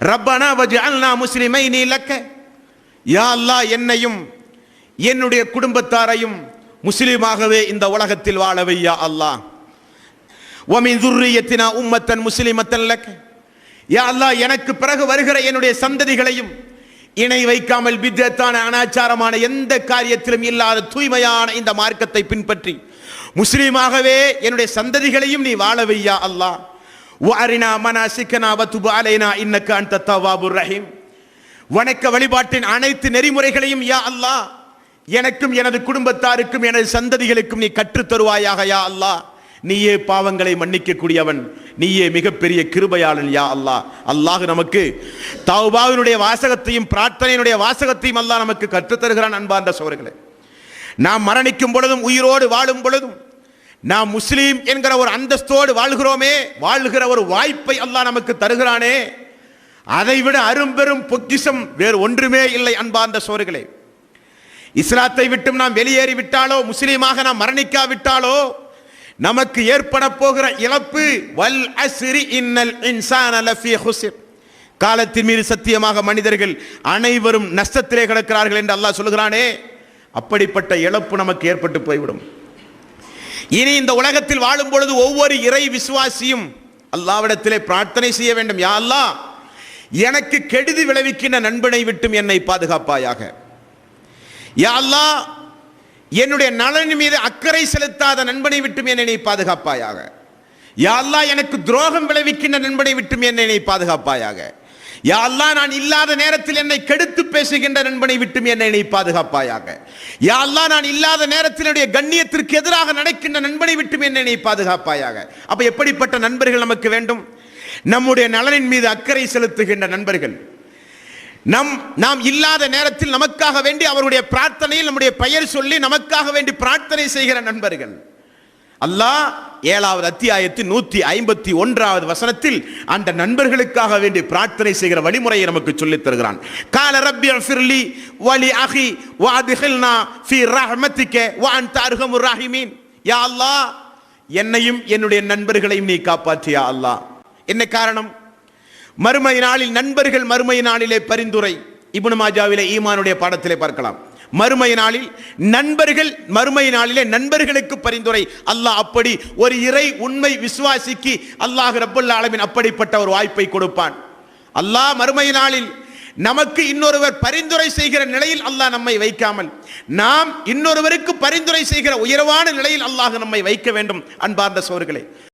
ரப்பனா வஜ்அல்னா முஸ்லிமைனி லக்க. யா அல்லா என்னையும் என்னுடைய குடும்பத்தாரையும் முஸ்லீமாகவே இந்த உலகத்தில் வாழவையா அல்லா அல்லாஹ். துர்ரியத்தினா உம்மத்தன் முஸ்லிமத்தன் லக்க. யா அல்லாஹ் எனக்கு பிறகு வருகிற என்னுடைய சந்ததிகளையும் இணை வைக்காமல் வித்தியத்தான அனாச்சாரமான எந்த காரியத்திலும் இல்லாத தூய்மையான இந்த மார்க்கத்தை பின்பற்றி முஸ்லீமாகவே என்னுடைய சந்ததிகளையும் நீ வாழவையா அல்லாஹ். வாரினா மனாசிக்கனா வத்துபு அலைனா இன்னக்க அன்த தவாபுர் ரஹீம் வணக்க வழிபாட்டின் அனைத்து நெறிமுறைகளையும் யா அல்லாஹ் எனக்கும் எனது குடும்பத்தாருக்கும் எனது சந்ததிகளுக்கும் நீ கற்றுத் தருவாயாக யா அல்லாஹ். நீயே பாவங்களை மன்னிக்க கூடியவன் நீயே மிகப்பெரிய கிருபையாளன் யா அல்லாஹ். அல்லாஹ் நமக்கு தௌபாவினுடைய வாசகத்தையும் பிரார்த்தனையினுடைய வாசகத்தையும் அல்லாஹ் நமக்கு கற்றுத் தருகிறான் அன்பார்ந்த சோர்களே. நாம் மரணிக்கும் பொழுதும் உயிரோடு வாழும் பொழுதும் நாம் முஸ்லீம் என்கிற ஒரு அந்தஸ்தோடு வாழ்கிறோமே வாழ்கிற ஒரு வாய்ப்பை அல்லாஹ் நமக்கு தருகிறானே. அதைவிட அரும்பெரும் பொக்கிசம் வேறு ஒன்றுமே இல்லை அன்பார்ந்த சோர்களே. இஸ்லாத்தை விட்டும் நாம் வெளியேறி விட்டாலோ முஸ்லீமாக நாம் மரணிக்காவிட்டாலோ நமக்கு ஏற்பட போகிற இழப்பு வல் அஸ்ரி இன்னல் இன்சான லஃபீ ஹுஸ்ர். காலத்தின் மீது சத்தியமாக மனிதர்கள் அனைவரும் நஷ்டத்திலே கிடக்கிறார்கள் என்று அல்லாஹ் சொல்கிறானே அப்படிப்பட்ட இழப்பு நமக்கு ஏற்பட்டு போய்விடும். இனி இந்த உலகத்தில் வாழும் பொழுது ஒவ்வொரு இறை விசுவாசியும் அல்லாவிடத்திலே பிரார்த்தனை செய்ய வேண்டும். யா எனக்கு கெடுதி விளைவிக்கின்ற நண்பனை விட்டும் என்னை பாதுகாப்பாயாக. யா என்னுடைய நலனின் மீது அக்கறை செலுத்தாத நண்பனை விட்டும் என்னை பாதுகாப்பாயாக. யா எனக்கு துரோகம் விளைவிக்கின்ற நண்பனை விட்டும் என்னை பாதுகாப்பாயாக. யா அல்லா நான் இல்லாத நேரத்தில் என்னை கெடுத்து பேசுகின்ற நண்பனை விட்டும் என்னை நீ பாதுகாப்பாயாக. யா அல்லாஹ் நான் இல்லாத நேரத்தில் என்னுடைய கண்ணியத்திற்கு எதிராக நடக்கின்ற நண்பனை விட்டும் என்னை நீ பாதுகாப்பாயாக. அப்ப எப்படிப்பட்ட நண்பர்கள் நமக்கு வேண்டும்? நம்முடைய நலனின் மீது அக்கறை செலுத்துகின்ற நண்பர்கள். நம் நாம் இல்லாத நேரத்தில் நமக்காக வேண்டி அவருடைய பிரார்த்தனையில் நம்முடைய பெயர் சொல்லி நமக்காக வேண்டி பிரார்த்தனை செய்கிற நண்பர்கள். அல்லாஹ் ஏழாவது அத்தியாயத்தில் நூத்தி ஐம்பத்தி ஒன்றாவது வசனத்தில் அந்த நண்பர்களுக்காக வேண்டி பிரார்த்தனை செய்கிற வழிமுறையை நமக்கு சொல்லித் தருகிறான். கால ரப்பி ஃபிர்லி வலி அஹி வாதிஹில்னா ஃபி ரஹ்மத்திக வ அன்த ராஹிமீன். யா அல்லாஹ் என்னையும் என்னுடைய நண்பர்களையும் நீ காப்பாற்றியா அல்லாஹ். என்ன காரணம்? மறுமை நாளில் நண்பர்கள் மறுமை நாளிலே பரிந்துரை. இப்னு மாஜாவிலே ஈமானுடைய பாடத்திலே பார்க்கலாம். மறுமை நாளில் நண்பர்கள் மறுமை நாளிலே நண்பர்களுக்கு பரிந்துரை. அல்லாஹ் அப்படி ஒரு இறை உண்மை விசுவாசிக்கு அல்லாஹ் ரப்பல் ஆலமின் அப்படிப்பட்ட ஒரு வாய்ப்பை கொடுப்பான். அல்லாஹ் மறுமை நாளில் நமக்கு இன்னொருவர் பரிந்துரை செய்கிற நிலையில் அல்லாஹ் நம்மை வைக்காமல் நாம் இன்னொருவருக்கு பரிந்துரை செய்கிற உயர்வான நிலையில் அல்லாஹ் நம்மை வைக்க வேண்டும் அன்பார்ந்த சோர்களே.